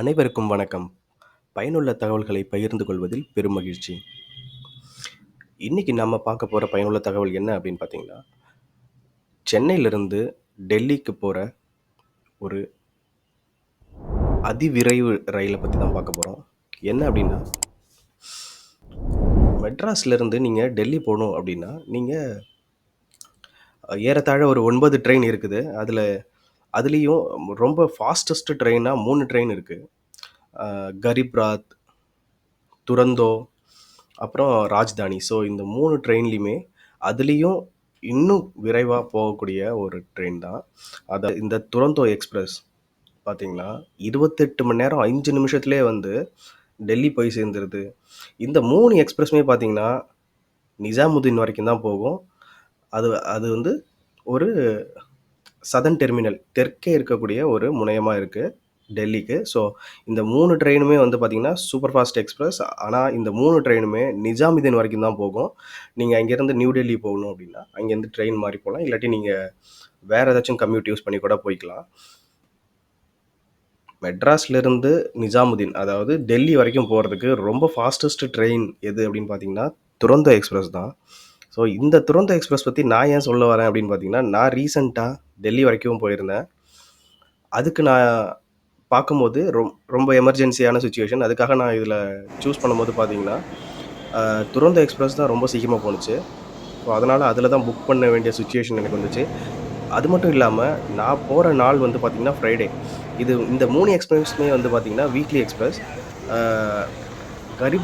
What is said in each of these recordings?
அனைவருக்கும் வணக்கம். பயனுள்ள தகவல்களை பகிர்ந்து கொள்வதில் பெரும் மகிழ்ச்சி. இன்னைக்கு நம்ம பார்க்க போகிற பயனுள்ள தகவல் என்ன அப்படின்னு பார்த்தீங்கன்னா, சென்னையிலிருந்து டெல்லிக்கு போகிற ஒரு அதிவிரைவு ரயிலை பற்றி தான் பார்க்க போகிறோம் என்ன அப்படின்னா மெட்ராஸ்லேருந்து நீங்கள் டெல்லி போகணும் அப்படின்னா, நீங்கள் ஏறத்தாழ ஒரு ஒன்பது ட்ரெயின் இருக்குது. அதில் அதுலேயும் ரொம்ப ஃபாஸ்டஸ்ட் ட்ரெயினாக மூணு ட்ரெயின் இருக்குது கரிப்ராத் ராத், துரந்தோ, அப்புறம் ராஜ்தானி. ஸோ இந்த மூணு ட்ரெயின்லையுமே அதுலேயும் இன்னும் விரைவாக போகக்கூடிய ஒரு ட்ரெயின் தான். அதை இந்த துரந்தோ எக்ஸ்பிரஸ் பார்த்தீங்கன்னா, 28 மணி நேரம் அஞ்சு நிமிஷத்துலேயே வந்து டெல்லி போய் சேர்ந்துருது. இந்த மூணு எக்ஸ்பிரஸ்மே பார்த்தீங்கன்னா, நிஜாமுதீன் வரைக்கும் தான் போகும். அது அது வந்து ஒரு சதன் டெர்மினல் தெற்கே இருக்கக்கூடிய ஒரு முனையமாக இருக்குது டெல்லிக்கு. ஸோ இந்த மூணு ட்ரெயினுமே வந்து பார்த்திங்கன்னா சூப்பர் ஃபாஸ்ட் எக்ஸ்பிரஸ். ஆனால் இந்த மூணு ட்ரெயினுமே நிஜாமுதீன் வரைக்கும் தான் போகும். நீங்கள் அங்கேருந்து நியூ டெல்லி போகணும் அப்படின்னா, அங்கேருந்து ட்ரெயின் மாதிரி போகலாம் இல்லாட்டி நீங்கள் வேறு ஏதாச்சும் கம்யூட் யூஸ் பண்ணி கூட போய்க்கலாம். மெட்ராஸ்லேருந்து நிஜாமுதீன் அதாவது டெல்லி வரைக்கும் போகிறதுக்கு ரொம்ப ஃபாஸ்டஸ்ட் ட்ரெயின் எது அப்படின்னு பார்த்தீங்கன்னா, துரந்தோ எக்ஸ்பிரஸ் தான். ஸோ இந்த துரந்தோ எக்ஸ்பிரஸ் பற்றி நான் ஏன் சொல்ல வரேன் அப்படின்னு பார்த்தீங்கன்னா, நான் ரீசென்ட்டா டெல்லி வரைக்கும் போயிருந்தேன். அதுக்கு நான் பார்க்கும்போது ரொம் ரொம்ப எமர்ஜென்சியான சுச்சுவேஷன் அதுக்காக நான் இதில் சூஸ் பண்ணும்போது பார்த்தீங்கன்னா, துரந்தோ எக்ஸ்பிரஸ் தான் ரொம்ப சீக்கிரமாக போணுச்சு. ஸோ அதனால் அதில் தான் புக் பண்ண வேண்டிய சுச்சுவேஷன் எனக்கு வந்துச்சு. அது மட்டும் இல்லாமல் நான் போகிற நாள் வந்து பார்த்திங்கன்னா ஃப்ரைடே. இது இந்த மூணு எக்ஸ்பிரஸ்மே வந்து பார்த்திங்கன்னா வீக்லி எக்ஸ்பிரஸ். அ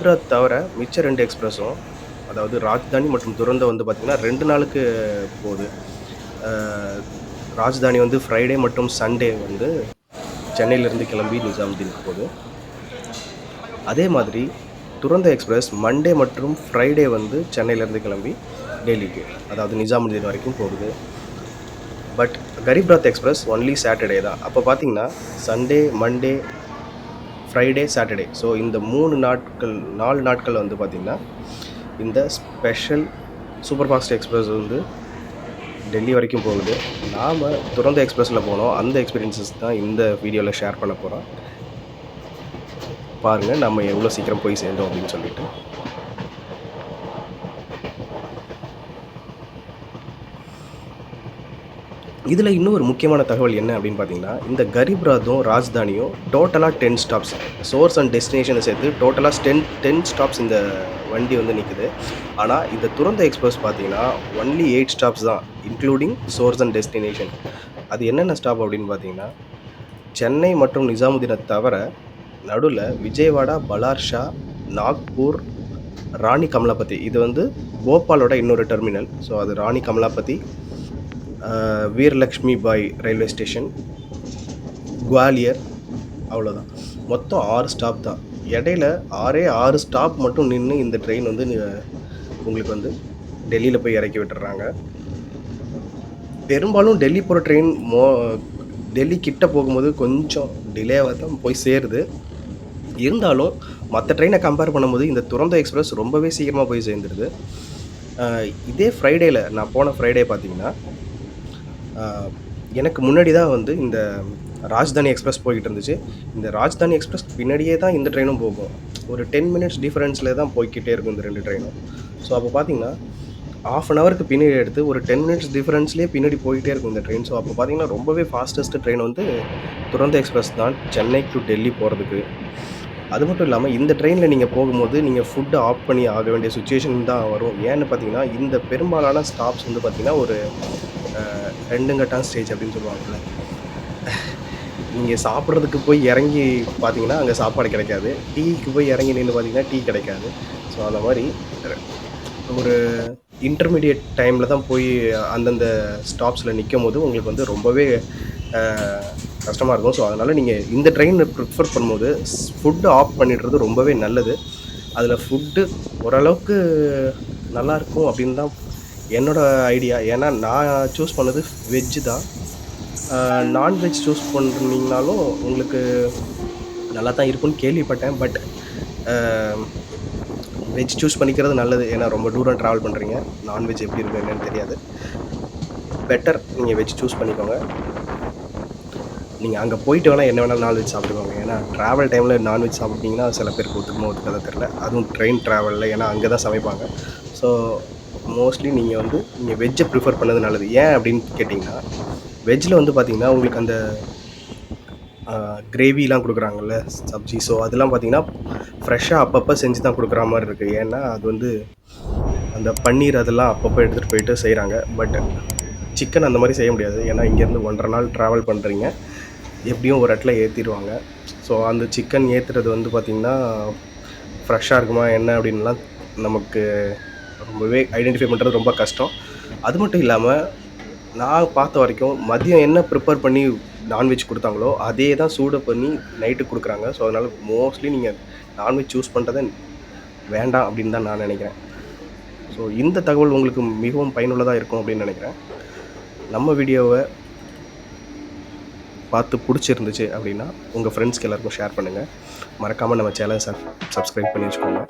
ராத் தவிர மிச்ச ரெண்டு எக்ஸ்பிரஸும் அதாவது ராஜ்தானி மற்றும் துரந்தோ வந்து பார்த்திங்கன்னா ரெண்டு நாளுக்கு போகுது. ராஜ்தானி வந்து ஃப்ரைடே மற்றும் சண்டே வந்து சென்னையிலிருந்து கிளம்பி நிஜாமுதீனுக்கு போகுது. அதே மாதிரி துரந்த எக்ஸ்பிரஸ் மண்டே மற்றும் ஃப்ரைடே வந்து சென்னையிலேருந்து கிளம்பி டெல்லிக்கு, அதாவது நிஜாமுதீன் வரைக்கும் போகுது. But Garib Rath express only Saturday தான். அப்போ பார்த்தீங்கன்னா, Sunday, Monday, Friday, Saturday. So இந்த மூணு நாட்கள் நாலு நாட்கள் வந்து பார்த்திங்கன்னா இந்த ஸ்பெஷல் சூப்பர் ஃபாஸ்ட் எக்ஸ்பிரஸ் வந்து டெல்லி வரைக்கும் போகுது. நாம் துறந்த எக்ஸ்பிரஸில் போனோம். அந்த எக்ஸ்பீரியன்ஸஸ் தான் இந்த வீடியோவில் ஷேர் பண்ண போகிறோம் பாருங்கள் நம்ம எவ்வளோ சீக்கிரம் போய் சேர்ந்தோம் அப்படின்னு சொல்லிட்டு. இதில் இன்னும் ஒரு முக்கியமான தகவல் என்ன அப்படின்னு பார்த்தீங்கன்னா, இந்த கரீப் ராத்தும், ராஜ்தானியும் டோட்டலாக டென் ஸ்டாப்ஸ். சோர்ஸ் அண்ட் டெஸ்டினேஷனை சேர்த்து டோட்டலாக டென் டென் ஸ்டாப்ஸ் இந்த வண்டி வந்து நிற்குது ஆனால் இந்த துறந்த எக்ஸ்பிரஸ் பார்த்தீங்கன்னா, ஒன்லி எயிட் ஸ்டாப்ஸ் தான். Including source and destination. அது என்னென்ன ஸ்டாப் அப்படின்னு பார்த்தீங்கன்னா, சென்னை மற்றும் நிசாமுதீனை தவிர நடுவில் விஜயவாடா, பலார்ஷா, நாக்பூர், ராணி கமலாபதி. இது வந்து போபாலோட இன்னொரு டெர்மினல். ஸோ அது ராணி கமலாபதி, வீரலக்ஷ்மி பாய் ரயில்வே ஸ்டேஷன், குவாலியர் அவ்வளோதான். மொத்தம் ஆறு ஸ்டாப் தான். இடையில 6ஏ 6 ஸ்டாப் மட்டும் நின்று இந்த ட்ரெயின் வந்து உங்களுக்கு வந்து டெல்லியில் போய் இறக்கி விட்டுறாங்க பெரும்பாலும் டெல்லி போகிற ட்ரெயின் மோ டெல்லி கிட்ட போகும்போது கொஞ்சம் டிலேவாக தான் போய் சேருது. இருந்தாலும் மற்ற ட்ரெயினை கம்பேர் பண்ணும்போது இந்த துரந்தோ எக்ஸ்பிரஸ் ரொம்பவே சீக்கிரமாக போய் சேர்ந்துருது. இதே ஃப்ரைடேயில் நான் போன ஃப்ரைடே பார்த்தீங்கன்னா, எனக்கு முன்னாடி தான் வந்து இந்த ராஜ்தானி எக்ஸ்பிரஸ் போய்கிட்டு இருந்துச்சு. இந்த ராஜ்தானி எக்ஸ்பிரஸ் பின்னாடியே தான் இந்த ட்ரெயினும் போகும். ஒரு 10 மினிட்ஸ் டிஃபரன்ஸில் தான் போய்க்கிட்டே இருக்கும் இந்த ரெண்டு ட்ரெயினும். ஸோ அப்போ பார்த்தீங்கன்னா, 1/2 அன் ஹவருக்கு பின்னாடி எடுத்து ஒரு 10 மினிட்ஸ் டிஃப்ரென்ஸ்லேயே பின்னாடி போயிட்டே இருக்கும் இந்த ட்ரெயின். ஸோ அப்போ பார்த்தீங்கன்னா, ரொம்பவே ஃபாஸ்டஸ்ட் ட்ரெயின் வந்து துரந்த எக்ஸ்பிரஸ் தான் சென்னை டு டெல்லி போகிறதுக்கு அது மட்டும் இல்லாமல் இந்த ட்ரெயினில் நீங்கள் போகும்போது நீங்கள் ஃபுட்டு ஆஃப் பண்ணி ஆக வேண்டிய சுச்சுவேஷன் தான் வரும். ஏன்னு பார்த்தீங்கன்னா, இந்த பெரும்பாலான ஸ்டாப்ஸ் வந்து பார்த்திங்கன்னா ஒரு ரெண்டுங்கட்டான் ஸ்டேஜ் அப்படின்னு சொல்லுவாங்கல்ல. நீங்கள் சாப்பிட்றதுக்கு போய் இறங்கி பார்த்தீங்கன்னா, அங்கே சாப்பாடு கிடைக்காது. டீக்கு போய் இறங்கி நின்று பார்த்தீங்கன்னா, டீ கிடைக்காது. ஸோ அந்த மாதிரி ஒரு இன்டர்மீடியட் டைமில் தான் போய் அந்தந்த ஸ்டாப்ஸில் நிற்கும் போது உங்களுக்கு வந்து ரொம்பவே கஷ்டமாக இருக்கும். ஸோ அதனால் நீங்கள் இந்த ட்ரெயினை ப்ரிஃபர் பண்ணும்போது ஃபுட்டு ஆஃப் பண்ணிடுறது ரொம்பவே நல்லது. அதில் ஃபுட்டு ஓரளவுக்கு நல்லாயிருக்கும் அப்படின்னு தான் என்னோட ஐடியா. ஏன்னா நான் சூஸ் பண்ணது வெஜ்ஜு தான். நான்வெஜ் சூஸ் பண்ணிருந்தீங்கனாலும் உங்களுக்கு நல்லா தான் இருக்கும்னு கேள்விப்பட்டேன். பட் வெஜ் சூஸ் பண்ணிக்கிறது நல்லது. ஏன்னா ரொம்ப தூரம் ட்ராவல் பண்ணுறீங்க நான்வெஜ் எப்படி இருக்கு என்னன்னு தெரியாது. பெட்டர் நீங்கள் வெஜ் சூஸ் பண்ணிக்கோங்க. நீங்கள் அங்கே போயிட்டு வேணால் என்ன வேணாலும் நான்வெஜ் சாப்பிட்டுக்கோங்க ஏன்னா ட்ராவல் டைமில் நான்வெஜ் சாப்பிட்டீங்கன்னா சில பேருக்கு ஒத்துக்குமோ ஒத்துக்காத தெரில அதுவும் ட்ரெயின் ட்ராவலில் ஏன்னா அங்கே தான் சமைப்பாங்க ஸோ மோஸ்ட்லி நீங்கள் வந்து நீங்கள் வெஜ்ஜை ப்ரிஃபர் பண்ணது நல்லது ஏன் அப்படின்னு கேட்டிங்கன்னா வெஜ்ஜில் வந்து பார்த்தீங்கன்னா உங்களுக்கு அந்த கிரேவிலாம் கொடுக்குறாங்கல்ல சப்ஜி. ஸோ அதெல்லாம் பார்த்தீங்கன்னா ஃப்ரெஷ்ஷாக அப்பப்போ செஞ்சு தான் கொடுக்குற மாதிரி இருக்குது ஏன்னா அது வந்து அந்த பன்னீர் அதெல்லாம் அப்பப்போ எடுத்துகிட்டு போயிட்டு செய்கிறாங்க பட் சிக்கன் அந்த மாதிரி செய்ய முடியாது. ஏன்னா இங்கேருந்து ஒன்றரை நாள் ட்ராவல் பண்ணுறீங்க எப்படியும் ஒரு இடத்துல ஏற்றிடுவாங்க ஸோ அந்த சிக்கன் ஏற்றுறது வந்து பார்த்திங்கன்னா ஃப்ரெஷ்ஷாக இருக்குமா என்ன அப்படின்லாம் நமக்கு ரொம்பவே ஐடென்டிஃபை பண்ணுறது ரொம்ப கஷ்டம். அது மட்டும் இல்லாமல் நான் பார்த்த வரைக்கும் மதியம் என்ன ப்ரிப்பேர் பண்ணி நான்வெஜ் கொடுத்தாங்களோ அதே தான் சூடு பண்ணி நைட்டு கொடுக்குறாங்க. ஸோ அதனால் மோஸ்ட்லி நீங்கள் நான்வெஜ் சூஸ் பண்ணுறதை வேண்டாம் அப்படின்னு தான் நான் நினைக்கிறேன். ஸோ இந்த தகவல் உங்களுக்கு மிகவும் பயனுள்ளதாக இருக்கும் அப்படின்னு நினைக்கிறேன். நம்ம வீடியோவை பார்த்து பிடிச்சிருந்துச்சு அப்படின்னா உங்கள் ஃப்ரெண்ட்ஸ்க்கு எல்லாருக்கும் ஷேர் பண்ணுங்கள் மறக்காமல் நம்ம சேனலை சப் சப்ஸ்கிரைப் பண்ணி வச்சுக்கோங்க.